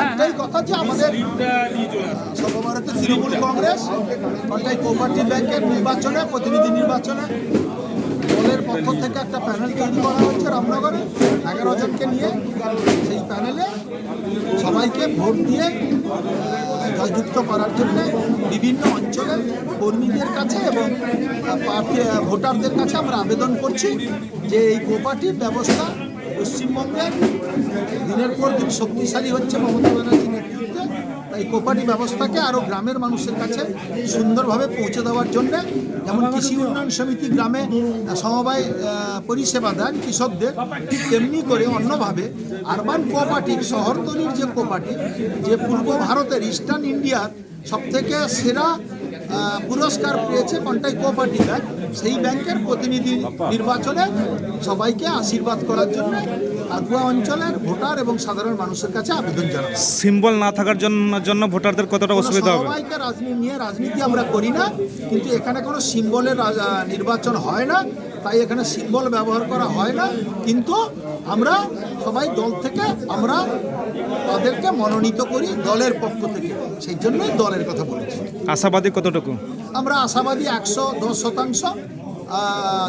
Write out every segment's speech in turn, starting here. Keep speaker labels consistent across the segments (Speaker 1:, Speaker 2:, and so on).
Speaker 1: একটাই কথা যে আমাদের সর্বভারতীয় তৃণমূল কংগ্রেস কলকাতা কোঅপারেটিভ ব্যাংকের নির্বাচনে প্রতিনিধি নির্বাচনে দলের পক্ষ থেকে একটা প্যানেল তৈরি করা হচ্ছে রামনগরে। এগারো জনকে নিয়ে সেই প্যানেলে সবাইকে ভোট দিয়ে জয়যুক্ত করার জন্য বিভিন্ন অঞ্চলের কর্মীদের কাছে এবং ভোটারদের কাছে আমরা আবেদন করছি যে এই কোঅপারেটিভ ব্যবস্থা পশ্চিমবঙ্গের দিনের পর দিন শক্তিশালী হচ্ছে মমতা ব্যানার্জির নেতৃত্বে, তাই কোপাটি ব্যবস্থাকে আরও গ্রামের মানুষের কাছে সুন্দরভাবে পৌঁছে দেওয়ার জন্য যেমন কৃষি উন্নয়ন সমিতি গ্রামে সমবায় পরিষেবা দেন কৃষকদের ঠিক তেমনি করে অন্যভাবে আরবান কোঅপারেটিভ শহরতলির যে কোঅপারেটিভ যে পূর্ব ভারতের ইস্টার্ন ইন্ডিয়ার সবথেকে সেরা পুরস্কার পেয়েছে কন্টাই কোপারেটিভ ব্যাংক সেই ব্যাংকের প্রতিনিধি নির্বাচনে সবাইকে আশীর্বাদ করার জন্য আদুয়া অঞ্চলের ভোটার এবং সাধারণ মানুষের কাছে আবেদন জানাব।
Speaker 2: সিম্বল না থাকার জন্য জন্য ভোটারদের কতটা অসুবিধা হবে?
Speaker 1: সবাইকে রাজনীতি নিয়ে রাজনীতি আমরা করি না কিন্তু এখানে কোনো সিম্বলের নির্বাচন হয় না তাই এখানে সিম্বল ব্যবহার করা হয় না কিন্তু আমরা সবাই দল থেকে আমরা তাদেরকে মনোনীত করি দলের পক্ষ থেকে সেই জন্যই দলের কথা বলেছি।
Speaker 2: আশাবাদী কতটুকু?
Speaker 1: আমরা আশাবাদী একশো দশ শতাংশ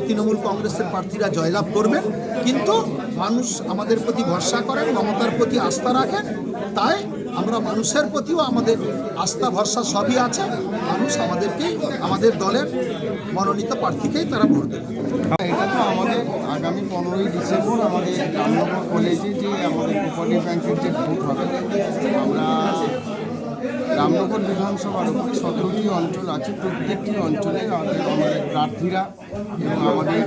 Speaker 1: তৃণমূল কংগ্রেসের প্রার্থীরা জয়লাভ করবেন কিন্তু মানুষ আমাদের প্রতি ভরসা করেন, মমতার প্রতি আস্থা রাখেন, তাই আমরা মানুষের প্রতিও আমাদের আস্থা, ভরসা সবই আছে। মানুষ আমাদেরকেই, আমাদের দলের মনোনীত প্রার্থীকেই তারা ভোট দেবে
Speaker 3: এটা তো আমাদের আগামী পনেরোই ডিসেম্বর আমাদের রামনগর কলেজে যে আমাদের কোপারেটিভ ব্যাংকের যে ভোট হবে, আমরা রামনগর বিধানসভার সতেরোটি অঞ্চল আছে, প্রত্যেকটি অঞ্চলে আমাদের আমাদের প্রার্থীরা এবং আমাদের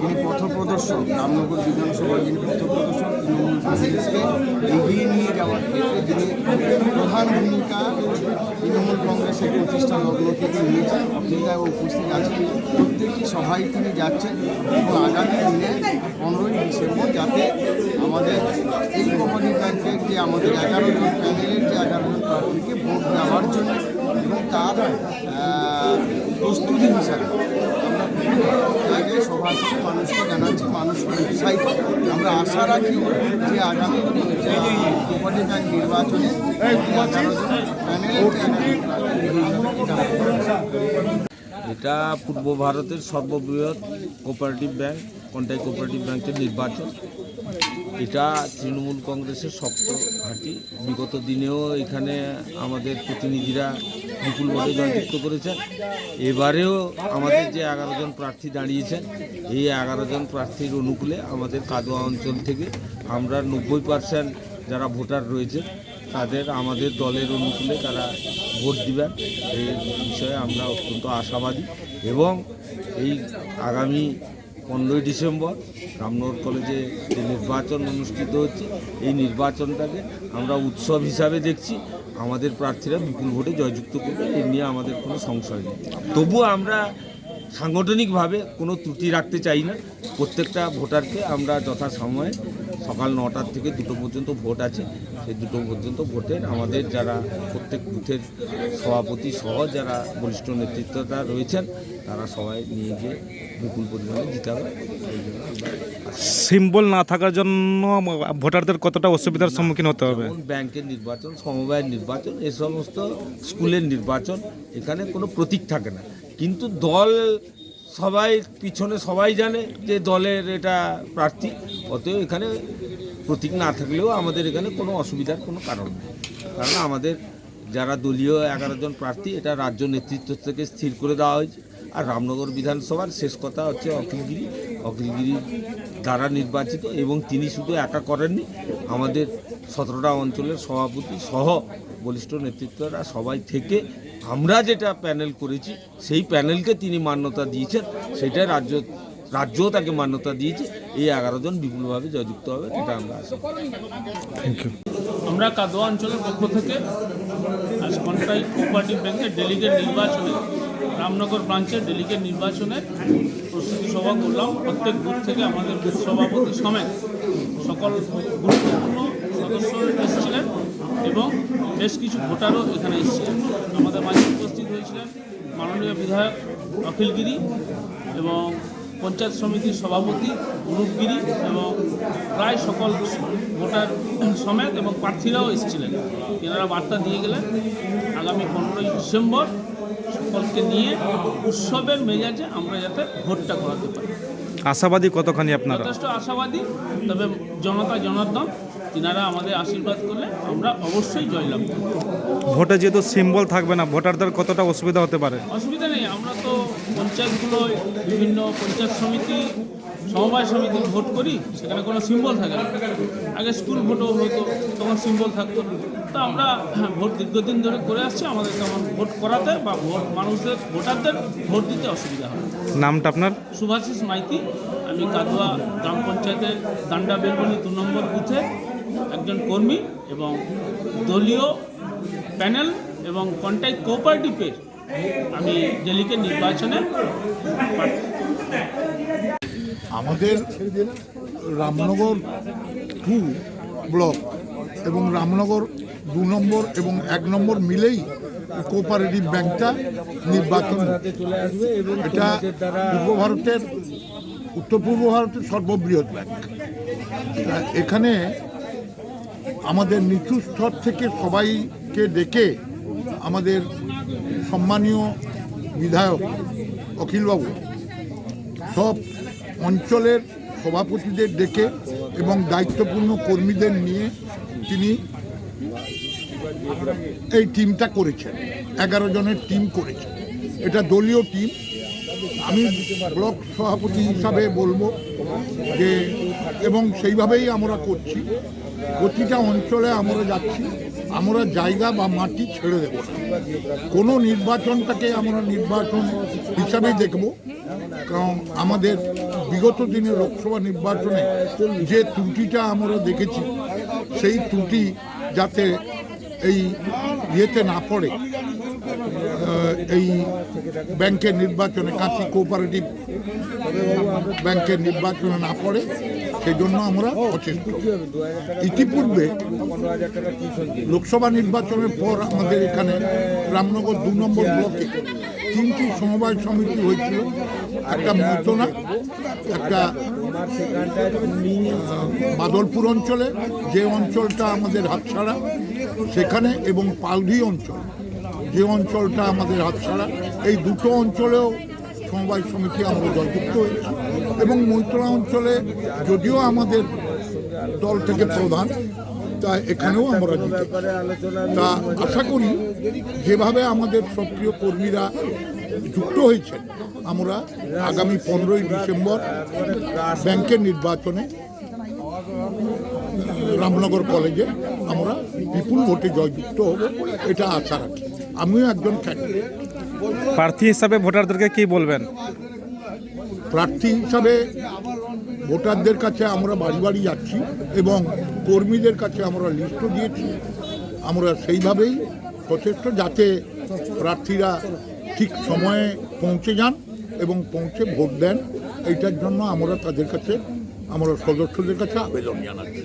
Speaker 3: যিনি পথপ্রদর্শক, রামনগর বিধানসভার যিনি পথপ্রদর্শক, তৃণমূল কংগ্রেসকে এগিয়ে নিয়ে যাওয়ার ক্ষেত্রে যিনি প্রধান ভূমিকা তৃণমূল কংগ্রেসের প্রতিষ্ঠা লগ্ন থেকে নিয়েছেন অখিলদায় উপস্থিত আছেন, প্রত্যেকটি সভায় তিনি যাচ্ছেন এবং আগামী দিনে পনেরোই ডিসেম্বর যাতে আমাদের এই কোম্পানি ব্যাংকের যে আমাদের এগারো জন প্যানেলের যে এগারো জন প্রার্থীকে ভোট দেওয়ার জন্য এবং তার প্রস্তুতি হিসাবে আমরা জায়গায় সভা থেকে মানুষকে জানাচ্ছি মানুষকে উৎসাহিত আমরা আশা রাখি যে আগামী কোম্পানি ব্যাংক নির্বাচনে এটা
Speaker 4: পূর্ব ভারতের সর্ববৃহৎ কোঅপারেটিভ ব্যাংক কন্টাই কোঅপারেটিভ ব্যাংকের নির্বাচন। এটা তৃণমূল কংগ্রেসের শক্ত ঘাঁটি। বিগত দিনেও এখানে আমাদের প্রতিনিধিরা বিপুল ভোটে জয়যুক্ত করেছেন। এবারেও আমাদের যে এগারো জন প্রার্থী দাঁড়িয়েছেন, এই এগারো জন প্রার্থীর অনুকূলে আমাদের কাদোয়া অঞ্চল থেকে আমরা নব্বই পার্সেন্ট যারা ভোটার রয়েছে তাদের আমাদের দলের অনুকূলে তারা ভোট দিবেন। এই বিষয়ে আমরা অত্যন্ত আশাবাদী এবং এই আগামী পনেরোই ডিসেম্বর রামনগর কলেজে যে নির্বাচন অনুষ্ঠিত হচ্ছে, এই নির্বাচনটাকে আমরা উৎসব হিসাবে দেখছি। আমাদের প্রার্থীরা বিপুল ভোটে জয়যুক্ত করবে, এ নিয়ে আমাদের কোনো সংশয় নেই। তবুও আমরা সাংগঠনিকভাবে কোনো ত্রুটি রাখতে চাই না। প্রত্যেকটা ভোটারকে আমরা যথাসময়ে সকাল নটার থেকে দুটো পর্যন্ত ভোট আছে। সেই দুটো পর্যন্ত ভোটের আমাদের যারা প্রত্যেক বুথের সভাপতি সহ যারা বলিষ্ঠ নেতৃত্বটা রয়েছেন তারা সবাই নিয়ে গিয়ে বিপুল পরিমাণে জিতাবে হবে।
Speaker 2: সিম্বল না থাকার জন্য ভোটারদের কতটা অসুবিধার সম্মুখীন হতে হবে?
Speaker 4: ব্যাংকের নির্বাচন সমবায়ের নির্বাচন এ সমস্ত স্কুলের নির্বাচন এখানে কোনো প্রতীক থাকে না। কিন্তু দল সবাই, পিছনে সবাই জানে যে দলের এটা প্রার্থী। অতএব এখানে প্রতীক না থাকলেও আমাদের এখানে কোনো অসুবিধার কোনো কারণ নেই। কারণ আমাদের যারা দলীয় এগারো জন প্রার্থী, এটা রাজ্য নেতৃত্ব থেকে স্থির করে দেওয়া হয়েছে। আর রামনগর বিধানসভার শেষ কথা হচ্ছে অখিলগিরি অখিলগিরি দ্বারা নির্বাচিত এবং তিনি শুধু একা করেননি আমাদের সতেরোটা অঞ্চলের সভাপতি সহ বলিষ্ঠ নেতৃত্বরা সবাই থেকে আমরা যেটা প্যানেল করেছি সেই প্যানেলকে তিনি মান্যতা দিয়েছেন সেটা রাজ্য রাজ্যও তাকে মান্যতা দিয়েছে। এই এগারো জন বিপুলভাবে জয়যুক্ত হবে এটা আমরা আশা করি।
Speaker 2: থ্যাংক ইউ
Speaker 5: আমরা কাদোয়া অঞ্চলের পক্ষ থেকে আজ কন্টাই কোঅপারেটিভ ব্যাংকের ডেলিগেট নির্বাচনে রামনগর ব্রাঞ্চের ডেলিগেট নির্বাচনের প্রস্তুতি সভা করলাম। প্রত্যেক বুথ থেকে আমাদের বুথ সভাপতি সমেত সকল গুরুত্বপূর্ণ সদস্য এসেছিলেন এবং বেশ কিছু ভোটারও এখানে এসেছিলেন। আমাদের মাঝে উপস্থিত হয়েছিলেন মাননীয় বিধায়ক অখিলগিরি এবং পঞ্চায়েত সমিতির সভাপতি গ্রুপগিরি এবং প্রায় সকল ভোটার সমেত এবং প্রার্থীরাও এসেছিলেন। এনারা বার্তা দিয়ে গেলেন আগামী পনেরোই ডিসেম্বর সকলকে নিয়ে উৎসবের মেজাজে আমরা যাতে ভোটটা করাতে পারি।
Speaker 2: আশাবাদী কতখানি আপনারা?
Speaker 5: যথেষ্ট আশাবাদী তবে জনতা জনার্দন তিনারা আমাদের আশীর্বাদ করলে আমরা অবশ্যই জয়লাভ করব।
Speaker 2: ভোটে যেহেতু সিম্বল থাকবে না ভোটারদের কতটা অসুবিধা হতে পারে?
Speaker 5: অসুবিধা নেই আমরা তো পঞ্চায়েতগুলোয় বিভিন্ন পঞ্চায়েত সমিতি সমবায় সমিতি ভোট করি সেখানে কোনো সিম্বল থাকে না। আগে স্কুল ভোটও হতো তখন সিম্বল থাকতো। তো আমরা ভোট দীর্ঘদিন ধরে করে আসছি আমাদের তেমন ভোট করাতে বা ভোট মানুষদের ভোটারদের ভোট দিতে অসুবিধা হয়।
Speaker 2: নামটা আপনার?
Speaker 5: সুভাষিস মাইতি আমি কাদুয়া গ্রাম পঞ্চায়েতের দান্ডা বেলবনি দু নম্বর বুথে একজন কর্মী এবং দলীয় প্যানেল এবং কন্ট্যাক্ট কোঅপারেটিভের আমি জেলিকে নির্বাচনে
Speaker 6: আমাদের রামনগর টু ব্লক এবং রামনগর দু নম্বর এবং এক নম্বর মিলেই কোঅপারেটিভ ব্যাংকটা নির্বাচন এটা পূর্ব ভারতের, উত্তর পূর্ব ভারতের সর্ববৃহৎ ব্যাংক। এখানে আমাদের নিচু স্তর থেকে সবাইকে ডেকে আমাদের সম্মানীয় বিধায়ক অখিলবাবু সব অঞ্চলের সভাপতিদের ডেকে এবং দায়িত্বপূর্ণ কর্মীদের নিয়ে তিনি এই টিমটা করেছেন। এগারো জনের টিম করেছেন। এটা দলীয় টিম। আমি ব্লক সভাপতি হিসাবে বলব যে, এবং সেইভাবেই আমরা করছি। প্রতিটা অঞ্চলে আমরা যাচ্ছি। আমরা জায়গা বা মাটি ছেড়ে দেব না। কোনো নির্বাচনটাকে আমরা নির্বাচন হিসাবেই দেখব। কারণ আমাদের বিগত দিনে লোকসভা নির্বাচনে যে ত্রুটিটা আমরা দেখেছি, সেই ত্রুটি যাতে এই ইয়েতে না পড়ে এই ব্যাংকের নির্বাচনে কাঁচি কোঅপারেটিভ ব্যাংকের নির্বাচনে না পড়ে সেই জন্য আমরা সচেষ্ট ইতিপূর্বে লোকসভা নির্বাচনের পর আমাদের এখানে রামনগর দু নম্বর ব্লকে তিনটি সমবায় সমিতি হয়েছিল। একটা মৈতনা, একটা বাদলপুর অঞ্চলে, যে অঞ্চলটা আমাদের হাতছাড়া, সেখানে এবং পালঘি অঞ্চল, যে অঞ্চলটা আমাদের হাতছাড়া। এই দুটো অঞ্চলেও সমবায় সমিতি আমরা জয়যুক্ত হয়েছি। এবং মৈত্রা অঞ্চলে যদিও আমাদের দল থেকে প্রধান, তা এখানেও আমরা জিতে। তা আশা করি যেভাবে আমাদের সক্রিয় কর্মীরা যুক্ত হয়েছেন, আমরা আগামী পনেরোই ডিসেম্বর ব্যাংকের নির্বাচনে, রামনগর কলেজে আমরা বিপুল ভোটে জয়যুক্ত হব, এটা আশা রাখি। আমিও একজন ক্যান্ডিডেট
Speaker 2: প্রার্থী হিসাবে ভোটারদেরকে কি বলবেন?
Speaker 6: প্রার্থী হিসাবে ভোটারদের কাছে আমরা বাড়ি বাড়ি যাচ্ছি এবং কর্মীদের কাছে আমরা লিস্টও দিয়েছি। আমরা সেইভাবেই সচেষ্ট যাতে প্রার্থীরা ঠিক সময়ে পৌঁছে যান এবং পৌঁছে ভোট দেন। এইটার জন্য আমরা তাদের কাছে, আমরা সদস্যদের কাছে আবেদন জানাচ্ছি।